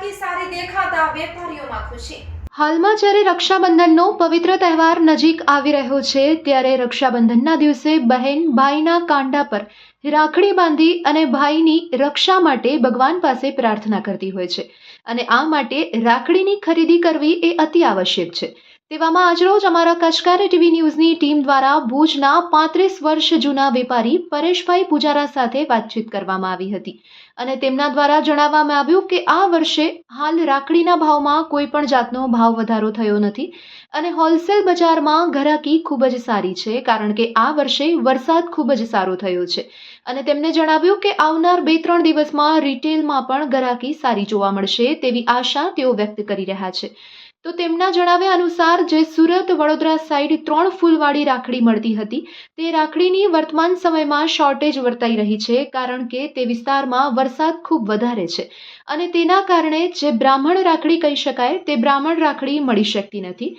ગ્રાહકી સારી દેખાતા વેપારીઓમાં ખુશી. હાલમાં જ્યારે રક્ષાબંધનનો પવિત્ર તહેવાર નજીક આવી રહ્યો છે, ત્યારે રક્ષાબંધનના દિવસે બહેન ભાઈના કાંડા પર રાખડી બાંધી અને ભાઈની રક્ષા માટે ભગવાન પાસે પ્રાર્થના કરતી હોય છે. અને આ માટે રાખડીની ખરીદી કરવી એ અતિ આવશ્યક છે. તેવામાં આજરોજ અમારા કચકારી ટીવી ન્યૂઝની ટીમ દ્વારા ભુજના પાંત્રીસ વર્ષ જૂના વેપારી પરેશભાઈ પૂજારા સાથે વાતચીત કરવામાં આવી હતી. અને તેમના દ્વારા જણાવવામાં આવ્યું કે આ વર્ષે હાલ રાખડીના ભાવમાં કોઈ પણ જાતનો ભાવ વધારો થયો નથી. અને હોલસેલ બજારમાં ઘરાકી ખૂબ જ સારી છે, કારણ કે આ વર્ષે વરસાદ ખૂબ જ સારો થયો છે. અને તેમણે જણાવ્યું કે આવનાર બે ત્રણ દિવસમાં રિટેલમાં પણ ઘરાકી સારી જોવા મળશે તેવી આશા તેઓ વ્યક્ત કરી રહ્યા છે. તો તેમના જણાવ્યા અનુસાર જે સુરત, વડોદરા સાઈડ ત્રણ ફૂલવાળી રાખડી મળતી હતી, તે રાખડીની વર્તમાન સમયમાં શોર્ટેજ વર્તાઈ રહી છે કારણ કે તે વિસ્તારમાં વરસાદ ખૂબ વધારે છે અને તેના કારણે જે બ્રાહ્મણ રાખડી કહી શકાય, તે બ્રાહ્મણ રાખડી મળી શકતી નથી.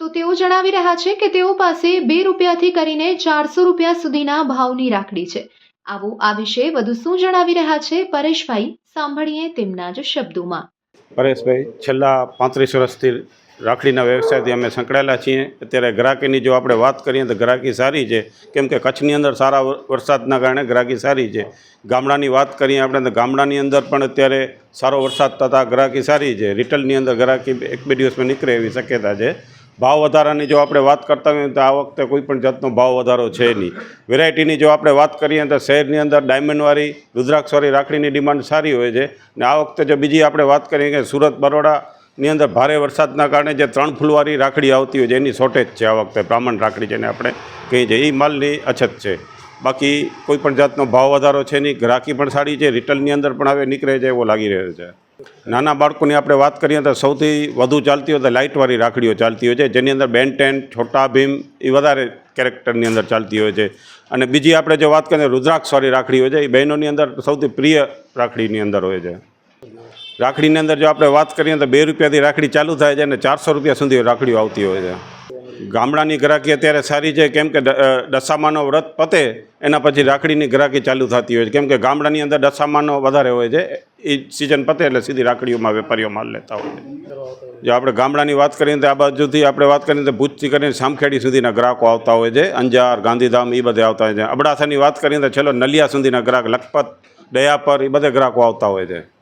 તો તેઓ જણાવી રહ્યા છે કે તેઓ પાસે બે રૂપિયાથી કરીને ચારસો રૂપિયા સુધીના ભાવની રાખડી છે. આવો આ વિશે વધુ શું જણાવી રહ્યા છે, પરેશભાઈ, સાંભળીએ તેમના જ શબ્દોમાં. પરેશભાઈ, છેલ્લા પાંત્રીસ વર્ષથી રાખડીના વ્યવસાયથી અમે સંકળાયેલા છીએ. અત્યારે ગ્રાહકીની જો આપણે વાત કરીએ તો ગ્રાહકી સારી છે. કેમ કે કચ્છની અંદર સારા વરસાદના કારણે ગ્રાહકી સારી છે. ગામડાની વાત કરીએ આપણે તો ગામડાની અંદર પણ અત્યારે સારો વરસાદ થતાં ગ્રાહકી સારી છે. રિટેલની અંદર ગ્રાહકી એક બે દિવસમાં નીકળે એવી શક્યતા છે. ભાવ વધારાની જો આપણે વાત કરતા હોઈએ તો આ વખતે કોઈ પણ જાતનો ભાવ વધારો છે નહીં. વેરાયટીની જો આપણે વાત કરીએ તો શહેરની અંદર ડાયમંડવાળી રુદ્રાક્ષવાળી રાખડીની ડિમાન્ડ સારી હોય છે. ને આ વખતે જો બીજી આપણે વાત કરીએ કે સુરત બરોડાની અંદર ભારે વરસાદના કારણે જે ત્રણ ફૂલવાળી રાખડી આવતી હોય છે, એની શોર્ટેજ છે આ વખતે, બ્રાહ્મણ રાખડી જેને આપણે કહીએ છીએ. એ માલની અછત છે. બાકી કોઈ પણ જાતનો ભાવ વધારો છે નહીં. ગ્રાહકી પણ સારી છે રિટેલની અંદર પણ હવે નીકળે છે, એવો લાગી રહ્યો છે. નાના બાળકોની આપણે વાત કરીએ તો સૌથી વધુ ચાલતી હોય તો લાઇટવાળી રાખડીઓ ચાલતી હોય છે, જેની અંદર બેન ટેન છોટા ભીમ એ વધારે કેરેક્ટરની અંદર ચાલતી હોય છે. અને બીજી આપણે જો વાત કરીએ રુદ્રાક્ષવાળી રાખડી હોય છે, એ બહેનોની અંદર સૌથી પ્રિય રાખડીની અંદર હોય છે. રાખડીની અંદર જો આપણે વાત કરીએ તો બે રૂપિયાથી રાખડી ચાલુ થાય છે અને ચારસો રૂપિયા સુધી રાખડીઓ આવતી હોય છે. ગામડાની ગ્રાહકી અત્યારે સારી છે. કેમ કે દશામાનો વ્રત પતે, એના પછી રાખડીની ગ્રાહકી ચાલુ થતી હોય છે. કેમ કે ગામડાની અંદર દશામાનો વધારે હોય છે. એ સિઝન પતે એટલે સીધી રાખડીઓમાં વેપારીઓ માલ લેતા હોય છે. જો આપણે ગામડાની વાત કરીએ તો આ બાજુથી આપણે વાત કરીએ તો ભૂજથી કરીને સામખેડી સુધીના ગ્રાહકો આવતા હોય છે. અંજાર, ગાંધીધામ એ બધે આવતા હોય છે. અબડાસાની વાત કરીએ તો છેલ્લો નલિયા સુધીના ગ્રાહક લખપત, દયાપર એ બધે ગ્રાહકો આવતા હોય છે.